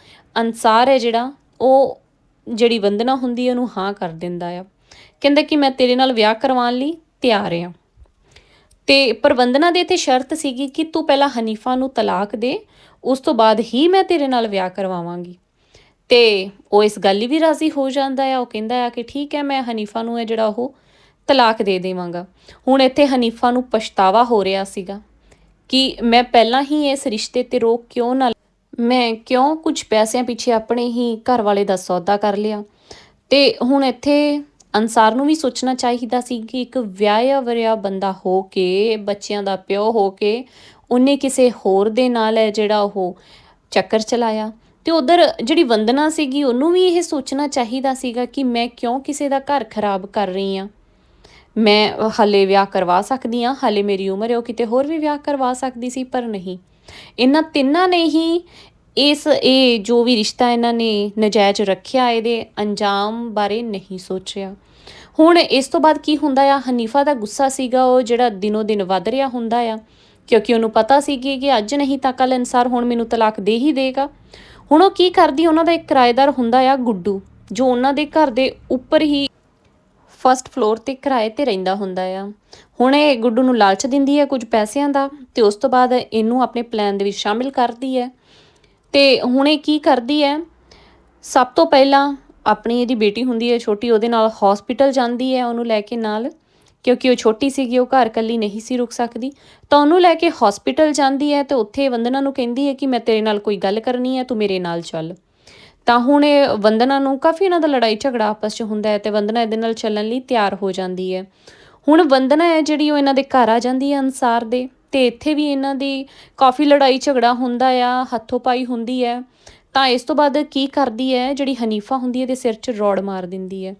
ਅਨਸਾਰ ਹੈ ਜਿਹੜਾ, ਉਹ ਜਿਹੜੀ ਵੰਦਨਾ ਹੁੰਦੀ ਹੈ ਉਹਨੂੰ ਹਾਂ ਕਰ ਦਿੰਦਾ ਆ। ਕਹਿੰਦਾ ਕਿ ਮੈਂ ਤੇਰੇ ਨਾਲ ਵਿਆਹ ਕਰਵਾਉਣ ਲਈ ਤਿਆਰ ਆ। ਤੇ ਪ੍ਰਬੰਧਨਾ ਦੇ ਤੇ ਸ਼ਰਤ ਸੀਗੀ ਕਿ ਤੂੰ ਪਹਿਲਾਂ ਹਨੀਫਾ ਨੂੰ ਤਲਾਕ ਦੇ, ਉਸ ਤੋਂ ਬਾਅਦ ਹੀ ਮੈਂ ਤੇਰੇ ਨਾਲ ਵਿਆਹ ਕਰਵਾਵਾਂਗੀ। ਤੇ ਉਹ ਇਸ ਗੱਲ ਲਈ ਵੀ ਰਾਜ਼ੀ ਹੋ ਜਾਂਦਾ ਆ। ਉਹ ਕਹਿੰਦਾ ਆ ਕਿ ਠੀਕ ਹੈ ਮੈਂ ਹਨੀਫਾ ਨੂੰ ਹੈ ਜਿਹੜਾ ਉਹ ਤਲਾਕ ਦੇ ਦੇਵਾਂਗਾ। ਹੁਣ ਇੱਥੇ ਹਨੀਫਾ ਨੂੰ ਪਛਤਾਵਾ ਹੋ ਰਿਹਾ ਸੀਗਾ ਕਿ ਮੈਂ ਪਹਿਲਾਂ ਹੀ ਇਸ ਰਿਸ਼ਤੇ ਤੇ ਰੋਕ ਕਿਉਂ ਨਾ ਮੈਂ ਕਿਉਂ ਕੁਝ ਪੈਸਿਆਂ ਪਿੱਛੇ ਆਪਣੇ ਹੀ ਘਰ ਵਾਲੇ ਦਾ ਸੌਦਾ ਕਰ ਲਿਆ? ਤੇ ਹੁਣ ਇੱਥੇ ਅਨਸਾਰ ਨੂੰ ਵੀ ਸੋਚਣਾ ਚਾਹੀਦਾ ਸੀ ਕਿ ਇੱਕ ਵਿਆਹਿਆ ਵਰਿਆ ਬੰਦਾ ਹੋ ਕੇ, ਬੱਚਿਆਂ ਦਾ ਪਿਓ ਹੋ ਕੇ, ਉਹਨੇ ਕਿਸੇ ਹੋਰ ਦੇ ਨਾਲ ਹੈ ਜਿਹੜਾ ਉਹ ਚੱਕਰ ਚਲਾਇਆ। ਤੇ ਉਧਰ ਜਿਹੜੀ ਵੰਦਨਾ ਸੀਗੀ, ਉਹਨੂੰ ਵੀ ਇਹ ਸੋਚਣਾ ਚਾਹੀਦਾ ਸੀਗਾ ਕਿ ਮੈਂ ਕਿਉਂ ਕਿਸੇ ਦਾ ਘਰ ਖਰਾਬ ਕਰ ਰਹੀ ਆ ਮੈਂ ਹਲੇ ਵਿਆਹ ਕਰਵਾ ਸਕਦੀ ਆ ਹਲੇ ਮੇਰੀ ਉਮਰ ਹੈ, ਉਹ ਕਿਤੇ ਹੋਰ ਵੀ ਵਿਆਹ ਕਰਵਾ ਸਕਦੀ ਸੀ, ਪਰ ਨਹੀਂ। ਇਹਨਾਂ ਤਿੰਨਾਂ ਨੇ ਹੀ ਇਸ, ਇਹ ਜੋ ਵੀ ਰਿਸ਼ਤਾ ਇਹਨਾਂ ਨੇ ਨਜਾਇਜ਼ ਰੱਖਿਆ, ਇਹਦੇ ਅੰਜਾਮ ਬਾਰੇ ਨਹੀਂ ਸੋਚਿਆ। ਹੁਣ ਇਸ ਤੋਂ ਬਾਅਦ ਕੀ ਹੁੰਦਾ ਆ? ਹਨੀਫਾ ਦਾ ਗੁੱਸਾ ਸੀਗਾ, ਉਹ ਜਿਹੜਾ ਦਿਨੋ ਦਿਨ ਵੱਧ ਰਿਹਾ ਹੁੰਦਾ ਆ, ਕਿਉਂਕਿ ਉਹਨੂੰ ਪਤਾ ਸੀ ਕਿ ਅੱਜ ਨਹੀਂ ਤਾਂ ਕੱਲ ਅਨਸਾਰ ਹੁਣ ਮੈਨੂੰ ਤਲਾਕ ਦੇ ਹੀ ਦੇਗਾ। ਹੁਣ ਉਹ ਕੀ ਕਰਦੀ? ਉਹਨਾਂ ਦਾ ਇੱਕ ਕਿਰਾਏਦਾਰ ਹੁੰਦਾ ਆ, ਗੁੱਡੂ, ਜੋ ਉਹਨਾਂ ਦੇ ਘਰ ਦੇ ਉੱਪਰ ਹੀ ਫਰਸਟ ਫਲੋਰ ਤੇ ਕਿਰਾਏ ਤੇ ਰਹਿੰਦਾ ਹੁੰਦਾ ਆ। ਹੁਣ ਇਹ ਗੁੱਡੂ ਨੂੰ ਲਾਲਚ ਦਿੰਦੀ ਹੈ ਕੁਝ ਪੈਸਿਆਂ ਦਾ ਤੇ ਉਸ ਤੋਂ ਬਾਅਦ ਇਹਨੂੰ ਆਪਣੇ ਪਲਾਨ ਦੇ ਵਿੱਚ ਸ਼ਾਮਿਲ ਕਰਦੀ ਹੈ ਤੇ ਹੁਣ ਇਹ ਕੀ ਕਰਦੀ ਹੈ ਸਭ ਤੋਂ ਪਹਿਲਾਂ ਆਪਣੀ ਇਹਦੀ ਬੇਟੀ ਹੁੰਦੀ ਹੈ ਛੋਟੀ, ਉਹਦੇ ਨਾਲ ਹਸਪੀਟਲ ਜਾਂਦੀ ਹੈ ਉਹਨੂੰ ਲੈ ਕੇ ਨਾਲ। ਕਿਉਂਕਿ ਉਹ ਛੋਟੀ ਸੀਗੀ, ਉਹ ਘਰ ਇਕੱਲੀ ਨਹੀਂ ਸੀ ਰੁਕ ਸਕਦੀ। ਤਾਂ ਉਹਨੂੰ ਲੈ ਕੇ ਹਸਪੀਟਲ ਜਾਂਦੀ ਹੈ ਤੇ ਉੱਥੇ ਵੰਦਨਾ ਨੂੰ ਕਹਿੰਦੀ ਹੈ ਕਿ ਮੈਂ ਤੇਰੇ ਨਾਲ ਕੋਈ ਗੱਲ ਕਰਨੀ ਹੈ ਤੂੰ ਮੇਰੇ ਨਾਲ ਚੱਲ। ਤਾਂ ਹੁਣ ਇਹ ਵੰਦਨਾ ਨੂੰ ਕਾਫੀ ਇਹਨਾਂ ਦਾ ਲੜਾਈ ਝਗੜਾ ਆਪਸ 'ਚ ਹੁੰਦਾ ਹੈ ਤੇ ਵੰਦਨਾ ਇਹਦੇ ਨਾਲ ਚੱਲਣ ਲਈ ਤਿਆਰ ਹੋ ਜਾਂਦੀ ਹੈ। ਹੁਣ ਵੰਦਨਾ ਹੈ ਜਿਹੜੀ ਉਹ ਇਹਨਾਂ ਦੇ ਘਰ ਆ ਜਾਂਦੀ ਹੈ ਅਨਸਾਰ ਦੇ ਤੇ ਇੱਥੇ ਵੀ ਇਹਨਾਂ ਦੀ ਕਾਫੀ ਲੜਾਈ ਝਗੜਾ ਹੁੰਦਾ ਆ, ਹੱਥੋਂ ਪਾਈ ਹੁੰਦੀ ਹੈ। ਤਾਂ ਇਸ ਤੋਂ ਬਾਅਦ ਕੀ ਕਰਦੀ ਹੈ, ਜਿਹੜੀ ਹਨੀਫਾ ਹੁੰਦੀ ਹੈ ਇਹਦੇ ਸਿਰ 'ਚ ਰੋੜ ਮਾਰ ਦਿੰਦੀ ਹੈ।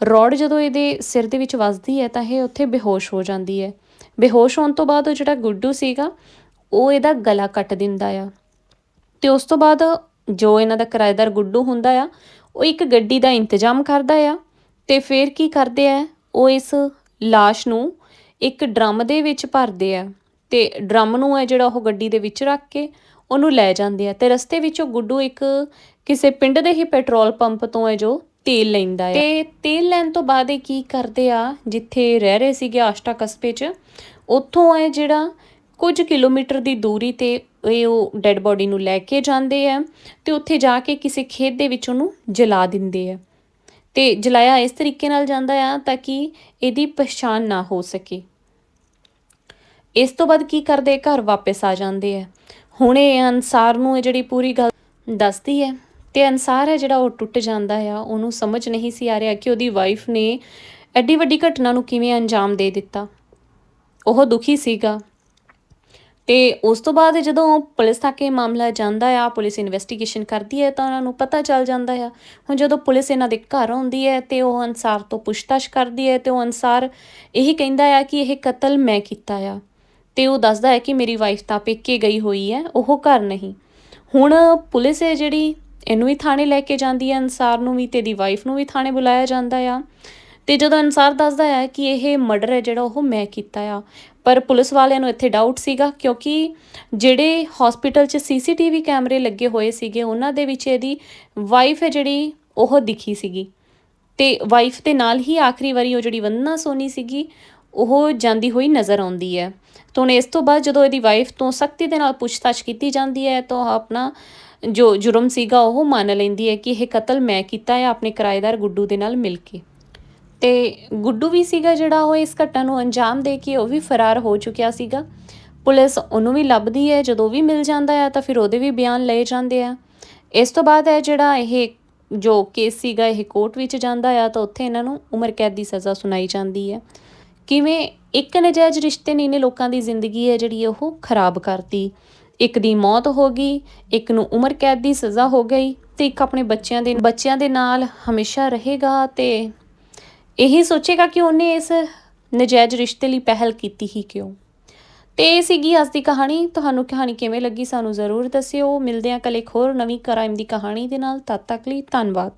ਰੋੜ ਜਦੋਂ ਇਹਦੇ ਸਿਰ ਦੇ ਵਿੱਚ ਵੱਜਦੀ ਹੈ ਤਾਂ ਇਹ ਉੱਥੇ ਬੇਹੋਸ਼ ਹੋ ਜਾਂਦੀ ਹੈ। ਬੇਹੋਸ਼ ਹੋਣ ਤੋਂ ਬਾਅਦ ਉਹ ਜਿਹੜਾ ਗੁੱਡੂ ਸੀਗਾ, ਉਹ ਇਹਦਾ ਗਲਾ ਕੱਟ ਦਿੰਦਾ ਆ। ਤੇ ਉਸ ਤੋਂ ਬਾਅਦ ਜੋ ਇਹਨਾਂ ਦਾ ਕਿਰਾਏਦਾਰ ਗੁੱਡੂ ਹੁੰਦਾ ਆ ਉਹ ਇੱਕ ਗੱਡੀ ਦਾ ਇੰਤਜ਼ਾਮ ਕਰਦਾ ਆ ਤੇ ਫਿਰ ਕੀ ਕਰਦੇ ਆ ਉਹ ਇਸ ਲਾਸ਼ ਨੂੰ ਇੱਕ ਡਰਮ ਦੇ ਵਿੱਚ ਭਰਦੇ ਆ ਤੇ ਡਰਮ ਨੂੰ ਹੈ ਜਿਹੜਾ ਉਹ ਗੱਡੀ ਦੇ ਵਿੱਚ ਰੱਖ ਕੇ ਉਹਨੂੰ ਲੈ ਜਾਂਦੇ ਆ ਤੇ ਰਸਤੇ ਵਿੱਚ ਉਹ ਗੁੱਡੂ ਇੱਕ ਕਿਸੇ ਪਿੰਡ ਦੇ ਹੀ ਪੈਟਰੋਲ ਪੰਪ ਤੋਂ ਹੈ ਜੋ ਤੇਲ ਲੈਂਦਾ ਹੈ ਤੇ ਤੇਲ ਲੈਣ ਤੋਂ ਬਾਅਦ ਇਹ ਕੀ ਕਰਦੇ ਆ ਜਿੱਥੇ ਰਹਿ ਰਹੇ ਸੀਗੇ ਆਸ਼ਟਾ ਕਸਬੇ 'ਚ ਉੱਥੋਂ ਹੈ ਜਿਹੜਾ ਕੁਝ ਕਿਲੋਮੀਟਰ ਦੀ ਦੂਰੀ ਤੇ ਇਹ ਉਹ ਡੈੱਡ ਬੋਡੀ ਨੂੰ ਲੈ ਕੇ ਜਾਂਦੇ ਆ ਤੇ ਉੱਥੇ ਜਾ ਕੇ ਕਿਸੇ ਖੇਤ ਦੇ ਵਿੱਚ ਉਹਨੂੰ ਜਲਾ ਦਿੰਦੇ ਆ। ਤੇ ਜਲਾਇਆ ਇਸ ਤਰੀਕੇ ਨਾਲ ਜਾਂਦਾ ਆ ਤਾਂ ਕਿ ਇਹਦੀ ਪਛਾਣ ਨਾ ਹੋ ਸਕੇ। ਇਸ ਤੋਂ ਬਾਅਦ ਕੀ ਕਰਦੇ, ਘਰ ਵਾਪਸ ਆ ਜਾਂਦੇ ਆ। ਹੁਣ ਇਹ ਅਨਸਾਰ ਨੂੰ ਇਹ ਜਿਹੜੀ ਪੂਰੀ ਗੱਲ ਦੱਸਦੀ ਹੈ ਤੇ ਅਨਸਾਰ ਹੈ ਜਿਹੜਾ ਉਹ ਟੁੱਟ ਜਾਂਦਾ ਆ, ਉਹਨੂੰ ਸਮਝ ਨਹੀਂ ਸੀ ਆ ਰਿਹਾ ਕਿ ਉਹਦੀ ਵਾਈਫ ਨੇ ਐਡੀ ਵੱਡੀ ਘਟਨਾ ਨੂੰ ਕਿਵੇਂ ਅੰਜਾਮ ਦੇ ਦਿੱਤਾ। ਉਹ ਦੁਖੀ ਸੀਗਾ। ਤੇ ਉਸ ਤੋਂ ਬਾਅਦ ਜਦੋਂ ਪੁਲਿਸ ਤੱਕ ਇਹ ਮਾਮਲਾ ਜਾਂਦਾ ਆ, ਪੁਲਿਸ ਇਨਵੈਸਟੀਗੇਸ਼ਨ ਕਰਦੀ ਹੈ ਤਾਂ ਉਹਨਾਂ ਨੂੰ ਪਤਾ ਚੱਲ ਜਾਂਦਾ ਆ। ਹੁਣ ਜਦੋਂ ਪੁਲਿਸ ਇਹਨਾਂ ਦੇ ਘਰ ਆਉਂਦੀ ਹੈ ਤੇ ਉਹ ਅਨਸਾਰ ਤੋਂ ਪੁੱਛਤਾਛ ਕਰਦੀ ਹੈ ਤੇ ਉਹ ਅਨਸਾਰ ਇਹੀ ਕਹਿੰਦਾ ਆ ਕਿ ਇਹ ਕਤਲ ਮੈਂ ਕੀਤਾ ਆ। ਤੇ ਉਹ ਦੱਸਦਾ ਹੈ ਕਿ ਮੇਰੀ ਵਾਈਫ ਤਾਂ ਪੇਕੇ ਗਈ ਹੋਈ ਹੈ, ਉਹ ਘਰ ਨਹੀਂ। ਹੁਣ ਪੁਲਿਸ ਹੈ ਜਿਹੜੀ ਇਹਨੂੰ ਵੀ ਥਾਣੇ ਲੈ ਕੇ ਜਾਂਦੀ ਹੈ, ਅਨਸਾਰ ਨੂੰ ਵੀ ਤੇ ਦੀ ਵਾਈਫ ਨੂੰ ਵੀ ਥਾਣੇ ਬੁਲਾਇਆ ਜਾਂਦਾ ਆ। ਤੇ ਜਦੋਂ ਅਨਸਾਰ ਦੱਸਦਾ ਹੈ ਕਿ ਇਹ ਮਰਡਰ ਹੈ ਜਿਹੜਾ ਉਹ ਮੈਂ ਕੀਤਾ ਆ ਪਰ ਪੁਲਿਸ ਵਾਲਿਆਂ ਨੂੰ ਇੱਥੇ ਡਾਊਟ ਸੀਗਾ ਕਿਉਂਕਿ ਜਿਹੜੇ ਹਸਪੀਟਲ 'ਚ ਸੀਸੀਟੀਵੀ ਕੈਮਰੇ ਲੱਗੇ ਹੋਏ ਸੀਗੇ, ਉਹਨਾਂ ਦੇ ਵਿੱਚ ਇਹਦੀ ਵਾਈਫ ਹੈ ਜਿਹੜੀ, ਉਹ ਦਿਖੀ ਸੀਗੀ। ਤੇ ਵਾਈਫ ਦੇ ਨਾਲ ਹੀ ਆਖਰੀ ਵਾਰੀ ਉਹ ਜਿਹੜੀ ਵੰਦਨਾ ਸੋਨੀ ਸੀਗੀ, ਉਹ ਜਾਂਦੀ ਹੋਈ ਨਜ਼ਰ ਆਉਂਦੀ ਹੈ। ਤਾਂ ਹੁਣ ਇਸ ਤੋਂ ਬਾਅਦ ਜਦੋਂ ਇਹਦੀ ਵਾਈਫ ਤੋਂ ਸਖਤੀ ਦੇ ਨਾਲ ਪੁੱਛਤਾਛ ਕੀਤੀ ਜਾਂਦੀ ਹੈ, ਤਾਂ ਉਹ ਆਪਣਾ ਜੋ ਜੁਰਮ ਸੀਗਾ, ਉਹ ਮੰਨ ਲੈਂਦੀ ਹੈ ਕਿ ਇਹ ਕਤਲ ਮੈਂ ਕੀਤਾ ਹੈ, ਆਪਣੇ ਕਿਰਾਏਦਾਰ ਗੁੱਡੂ ਦੇ ਨਾਲ ਮਿਲ ਕੇ। ਤੇ ਗੁੱਡੂ ਵੀ ਸੀਗਾ ਜਿਹੜਾ ਉਹ ਇਸ ਘਟਨਾ ਨੂੰ ਅੰਜਾਮ ਦੇ ਕੇ ਉਹ ਵੀ ਫਰਾਰ ਹੋ ਚੁੱਕਿਆ ਸੀਗਾ। ਪੁਲਿਸ ਉਹਨੂੰ ਵੀ ਲੱਭਦੀ ਹੈ, ਜਦੋਂ ਵੀ ਮਿਲ ਜਾਂਦਾ ਹੈ ਤਾਂ ਫਿਰ ਉਹਦੇ ਵੀ ਬਿਆਨ ਲਏ ਜਾਂਦੇ ਆ। ਇਸ ਤੋਂ ਬਾਅਦ ਹੈ ਜਿਹੜਾ ਇਹ ਜੋ ਕੇਸ ਸੀਗਾ, ਇਹ ਕੋਰਟ ਵਿੱਚ ਜਾਂਦਾ ਆ ਤਾਂ ਉੱਥੇ ਇਹਨਾਂ ਨੂੰ ਉਮਰ ਕੈਦ ਦੀ ਸਜ਼ਾ ਸੁਣਾਈ ਜਾਂਦੀ ਹੈ। ਕਿਵੇਂ ਇੱਕ ਨਜਾਇਜ਼ ਰਿਸ਼ਤੇ ਨੇ ਇਹਨੇ ਲੋਕਾਂ ਦੀ ਜ਼ਿੰਦਗੀ ਹੈ ਜਿਹੜੀ ਉਹ ਖਰਾਬ ਕਰਤੀ। ਇੱਕ ਦੀ ਮੌਤ ਹੋ ਗਈ, ਇੱਕ ਨੂੰ ਉਮਰ ਕੈਦ ਦੀ ਸਜ਼ਾ ਹੋ ਗਈ ਤੇ ਇੱਕ ਆਪਣੇ ਬੱਚਿਆਂ ਦੇ ਬੱਚਿਆਂ ਦੇ ਨਾਲ ਹਮੇਸ਼ਾ ਰਹੇਗਾ ਤੇ ਇਹੀ ਸੋਚੇਗਾ ਕਿ ਉਹਨੇ ਇਸ ਨਜਾਇਜ਼ ਰਿਸ਼ਤੇ ਲਈ ਪਹਿਲ ਕੀਤੀ ਹੀ ਕਿਉਂ? ਤੇ ਇਹ ਸੀਗੀ ਅੱਜ ਦੀ ਕਹਾਣੀ। ਤੁਹਾਨੂੰ ਕਹਾਣੀ ਕਿਵੇਂ ਲੱਗੀ ਸਾਨੂੰ ਜ਼ਰੂਰ ਦੱਸਿਓ। ਮਿਲਦੇ ਹਾਂ ਕੱਲ ਇੱਕ ਹੋਰ ਨਵੀਂ ਕ੍ਰਾਈਮ ਦੀ ਕਹਾਣੀ ਦੇ ਨਾਲ। ਤਦ ਤੱਕ ਲਈ ਧੰਨਵਾਦ।